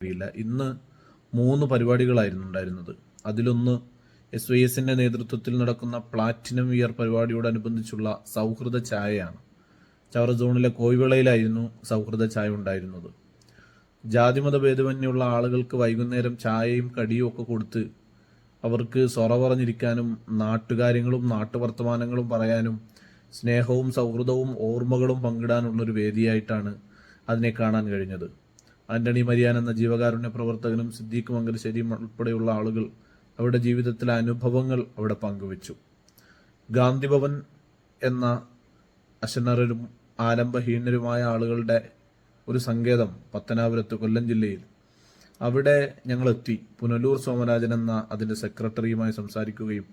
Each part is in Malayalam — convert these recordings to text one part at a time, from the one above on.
കഴിയില്ല ഇന്ന് മൂന്ന് പരിപാടികളായിരുന്നു ഉണ്ടായിരുന്നത്. അതിലൊന്ന് എസ് വൈ എസിന്റെ നേതൃത്വത്തിൽ നടക്കുന്ന പ്ലാറ്റിനം ഇയർ പരിപാടിയോടനുബന്ധിച്ചുള്ള സൗഹൃദ ചായയാണ്. ചവറ സോണിലെ കോയിവിളയിലായിരുന്നു സൗഹൃദ ചായ ഉണ്ടായിരുന്നത്. ജാതിമത ഭേദമന്യുള്ള ആളുകൾക്ക് വൈകുന്നേരം ചായയും കടിയും ഒക്കെ കൊടുത്ത് അവർക്ക് സൊറ പറഞ്ഞിരിക്കാനും നാട്ടുകാര്യങ്ങളും നാട്ടുവർത്തമാനങ്ങളും പറയാനും സ്നേഹവും സൗഹൃദവും ഓർമ്മകളും പങ്കിടാനുള്ളൊരു വേദിയായിട്ടാണ് അതിനെ കാണാൻ കഴിഞ്ഞത്. ആന്റണി മരിയാൻ എന്ന ജീവകാരുണ്യ പ്രവർത്തകനും സിദ്ദീഖ് മംഗലശ്ശേരിയും ഉൾപ്പെടെയുള്ള ആളുകൾ അവരുടെ ജീവിതത്തിലെ അനുഭവങ്ങൾ അവിടെ പങ്കുവച്ചു. ഗാന്ധിഭവൻ എന്ന അശനറും ആലംബഹീനരുമായ ആളുകളുടെ ഒരു സങ്കേതം പത്തനാപുരത്ത് കൊല്ലം ജില്ലയിൽ. അവിടെ ഞങ്ങൾ എത്തി പുനലൂർ സോമരാജൻ എന്ന അതിന്റെ സെക്രട്ടറിയുമായി സംസാരിക്കുകയും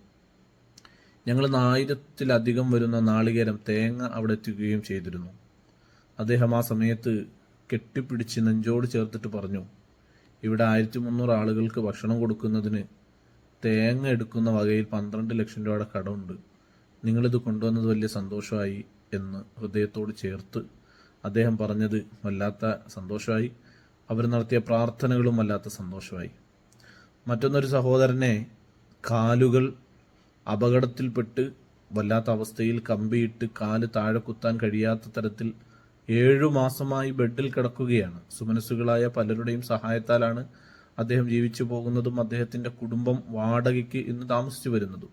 ഞങ്ങൾ ആയിരത്തിലധികം വരുന്ന നാളികേരം തേങ്ങ അവിടെ എത്തിക്കുകയും ചെയ്തിരുന്നു. അദ്ദേഹം ആ സമയത്ത് കെട്ടിപ്പിടിച്ച് നെഞ്ചോട് ചേർത്തിട്ട് പറഞ്ഞു ഇവിടെ ആയിരത്തി മുന്നൂറ് ആളുകൾക്ക് ഭക്ഷണം കൊടുക്കുന്നതിന് തേങ്ങ എടുക്കുന്ന വകയിൽ പന്ത്രണ്ട് ലക്ഷം രൂപയുടെ കടമുണ്ട്. നിങ്ങളിത് കൊണ്ടുവന്നത് വലിയ സന്തോഷമായി എന്ന് ഹൃദയത്തോട് ചേർത്ത് അദ്ദേഹം പറഞ്ഞത് വല്ലാത്ത സന്തോഷമായി. അവർ നടത്തിയ പ്രാർത്ഥനകളും വല്ലാത്ത സന്തോഷമായി. മറ്റൊന്നൊരു സഹോദരനെ കാലുകൾ അപകടത്തിൽപ്പെട്ട് വല്ലാത്ത അവസ്ഥയിൽ കമ്പിയിട്ട് കാൽ താഴെ കുത്താൻ കഴിയാത്ത തരത്തിൽ ഏഴു മാസമായി ബെഡിൽ കിടക്കുകയാണ്. സുമനസ്സുകളായ പലരുടെയും സഹായത്താലാണ് അദ്ദേഹം ജീവിച്ചു പോകുന്നതും അദ്ദേഹത്തിന്റെ കുടുംബം വാടകയ്ക്ക് ഇന്ന് താമസിച്ചു വരുന്നതും.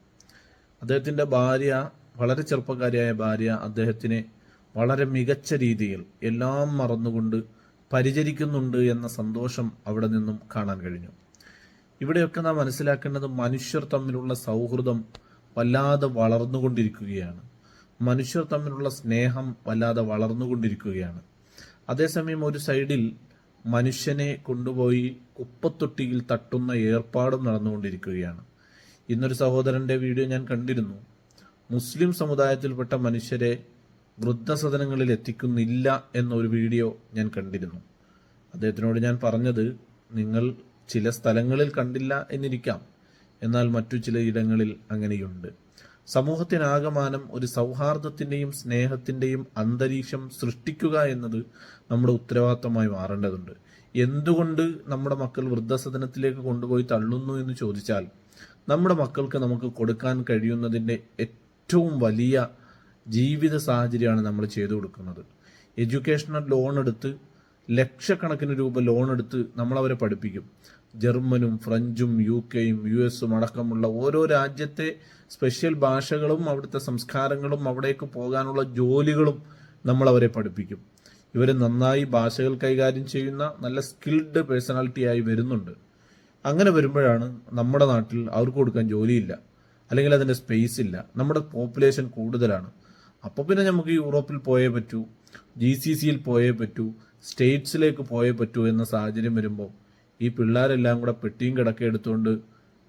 അദ്ദേഹത്തിന്റെ ഭാര്യ വളരെ ചെറുപ്പക്കാരിയായ ഭാര്യ അദ്ദേഹത്തിനെ വളരെ മികച്ച രീതിയിൽ എല്ലാം മറന്നുകൊണ്ട് പരിചരിക്കുന്നുണ്ട് എന്ന സന്തോഷം അവിടെ നിന്നും കാണാൻ കഴിഞ്ഞു. ഇവിടെയൊക്കെ നാം മനസ്സിലാക്കേണ്ടത് മനുഷ്യർ തമ്മിലുള്ള സൗഹൃദം വല്ലാതെ വളർന്നുകൊണ്ടിരിക്കുകയാണ്. മനുഷ്യർ തമ്മിലുള്ള സ്നേഹം വല്ലാതെ വളർന്നുകൊണ്ടിരിക്കുകയാണ്. അതേസമയം ഒരു സൈഡിൽ മനുഷ്യനെ കൊണ്ടുപോയി കുപ്പത്തൊട്ടിയിൽ തട്ടുന്ന ഏർപ്പാടും നടന്നുകൊണ്ടിരിക്കുകയാണ്. ഇന്നൊരു സഹോദരന്റെ വീഡിയോ ഞാൻ കണ്ടിരുന്നു. മുസ്ലിം സമുദായത്തിൽപ്പെട്ട മനുഷ്യരെ വൃദ്ധസദനങ്ങളിൽ എത്തിക്കുന്നില്ല എന്നൊരു വീഡിയോ ഞാൻ കണ്ടിരുന്നു. അദ്ദേഹത്തിനോട് ഞാൻ പറഞ്ഞത് നിങ്ങൾ ചില സ്ഥലങ്ങളിൽ കണ്ടില്ല എന്നിരിക്കാം. എന്നാൽ മറ്റു ചിലയിടങ്ങളിൽ അങ്ങനെയുണ്ട്. സമൂഹത്തിനാകമാനം ഒരു സൗഹാർദ്ദത്തിന്റെയും സ്നേഹത്തിന്റെയും അന്തരീക്ഷം സൃഷ്ടിക്കുക എന്നത് നമ്മുടെ ഉത്തരവാദിത്തമായി മാറേണ്ടതുണ്ട്. എന്തുകൊണ്ട് നമ്മുടെ മക്കൾ വൃദ്ധസദനത്തിലേക്ക് കൊണ്ടുപോയി തള്ളുന്നു എന്ന് ചോദിച്ചാൽ നമ്മുടെ മക്കൾക്ക് നമുക്ക് കൊടുക്കാൻ കഴിയുന്നതിന്റെ ഏറ്റവും വലിയ ജീവിത സാഹചര്യമാണ് നമ്മൾ ചെയ്തു കൊടുക്കുന്നത്. എഡ്യൂക്കേഷണൽ ലോൺ എടുത്ത് ലക്ഷക്കണക്കിന് രൂപ ലോൺ എടുത്ത് നമ്മൾ അവരെ പഠിപ്പിക്കും. ജർമ്മനും ഫ്രഞ്ചും യു കെയും യു എസും അടക്കമുള്ള ഓരോ രാജ്യത്തെ സ്പെഷ്യൽ ഭാഷകളും അവിടുത്തെ സംസ്കാരങ്ങളും അവിടേക്ക് പോകാനുള്ള ജോലികളും നമ്മൾ അവരെ പഠിപ്പിക്കും. ഇവർ നന്നായി ഭാഷകൾ കൈകാര്യം ചെയ്യുന്ന നല്ല സ്കിൽഡ് പേഴ്സണാലിറ്റി ആയി വരുന്നുണ്ട്. അങ്ങനെ വരുമ്പോഴാണ് നമ്മുടെ നാട്ടിൽ അവർക്ക് കൊടുക്കാൻ ജോലിയില്ല. അല്ലെങ്കിൽ അതിന്റെ സ്പേസ് ഇല്ല. നമ്മുടെ പോപ്പുലേഷൻ കൂടുതലാണ്. അപ്പോൾ പിന്നെ നമുക്ക് യൂറോപ്പിൽ പോയേ പറ്റൂ. ജി സി സിയിൽ പോയേ പറ്റൂ. സ്റ്റേറ്റ്സിലേക്ക് പോയേ പറ്റൂ എന്ന സാഹചര്യം വരുമ്പോൾ ഈ പിള്ളേരെല്ലാം കൂടെ പെട്ടിയും കിടക്കെടുത്തുകൊണ്ട്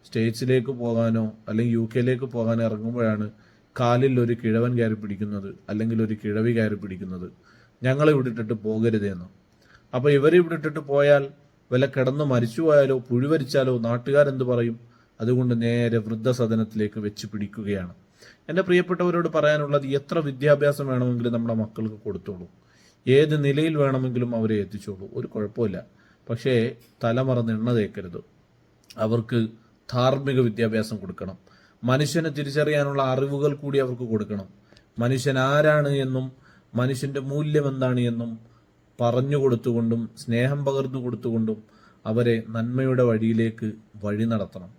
സ്റ്റേറ്റ്സിലേക്ക് പോകാനോ അല്ലെങ്കിൽ യു കെയിലേക്ക് പോകാനോ ഇറങ്ങുമ്പോഴാണ് കാലിൽ ഒരു കിഴവൻ കയറി പിടിക്കുന്നത് അല്ലെങ്കിൽ ഒരു കിഴവി കയറി പിടിക്കുന്നത്. ഞങ്ങളെ വിട്ടിട്ട് പോകരുതെന്ന് അപ്പോൾ ഇവരെ വിട്ടിട്ട് പോയാൽ വല്ല കിടന്ന് മരിച്ചു പോയാലോ പുഴുവരിച്ചാലോ നാട്ടുകാരെന്ത് പറയും? അതുകൊണ്ട് നേരെ വൃദ്ധസദനത്തിലേക്ക് വെച്ച് പിടിക്കുകയാണ്. എന്റെ പ്രിയപ്പെട്ടവരോട് പറയാനുള്ളത് എത്ര വിദ്യാഭ്യാസം വേണമെങ്കിലും നമ്മുടെ മക്കൾക്ക് കൊടുത്തോളൂ. ഏത് നിലയിൽ വേണമെങ്കിലും അവരെ എത്തിച്ചോളൂ ഒരു കുഴപ്പമില്ല. പക്ഷേ തലമറന്ന് എണ്ണ തേക്കരുത്. അവർക്ക് ധാർമ്മിക വിദ്യാഭ്യാസം കൊടുക്കണം. മനുഷ്യനെ തിരിച്ചറിയാനുള്ള അറിവുകൾ കൂടി അവർക്ക് കൊടുക്കണം. മനുഷ്യൻ ആരാണ് എന്നും മനുഷ്യന്റെ മൂല്യം എന്താണ് എന്നും പറഞ്ഞു കൊടുത്തുകൊണ്ടും സ്നേഹം പകർന്നു കൊടുത്തുകൊണ്ടും അവരെ നന്മയുടെ വഴിയിലേക്ക് വഴി നടത്തണം.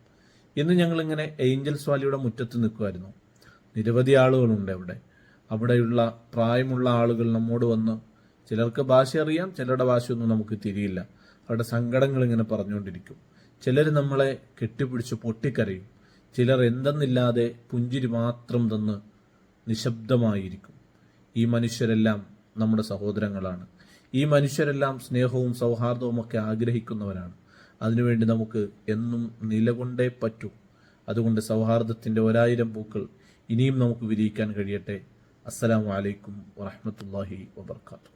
ഇന്ന് ഞങ്ങളിങ്ങനെ ഏഞ്ചൽസ് വാലിയുടെ മുറ്റത്ത് നിൽക്കുമായിരുന്നു നിരവധി ആളുകളുണ്ട് അവിടെ. അവിടെയുള്ള പ്രായമുള്ള ആളുകൾ നമ്മോട് വന്ന് ചിലർക്ക് ഭാഷ അറിയാം ചിലരുടെ ഭാഷയൊന്നും നമുക്ക് തിരിയില്ല. അവരുടെ സങ്കടങ്ങൾ ഇങ്ങനെ പറഞ്ഞുകൊണ്ടിരിക്കും. ചിലർ നമ്മളെ കെട്ടിപ്പിടിച്ച് പൊട്ടിക്കരയും. ചിലർ എന്തെന്നില്ലാതെ പുഞ്ചിരി മാത്രം തന്ന് നിശബ്ദമായിരിക്കും. ഈ മനുഷ്യരെല്ലാം നമ്മുടെ സഹോദരങ്ങളാണ്. ഈ മനുഷ്യരെല്ലാം സ്നേഹവും സൗഹാർദ്ദവും ഒക്കെ ആഗ്രഹിക്കുന്നവരാണ്. അതിനുവേണ്ടി നമുക്ക് എന്നും നിലകൊണ്ടേ പറ്റൂ. അതുകൊണ്ട് സൗഹാർദ്ദത്തിന്റെ ഒരായിരം പൂക്കൾ ഇനിയും നമുക്ക് വിരിയിക്കാൻ കഴിയട്ടെ. അസ്സലാമു അലൈക്കും വറഹമത്തല്ലാഹി വബർക്കാത്തു.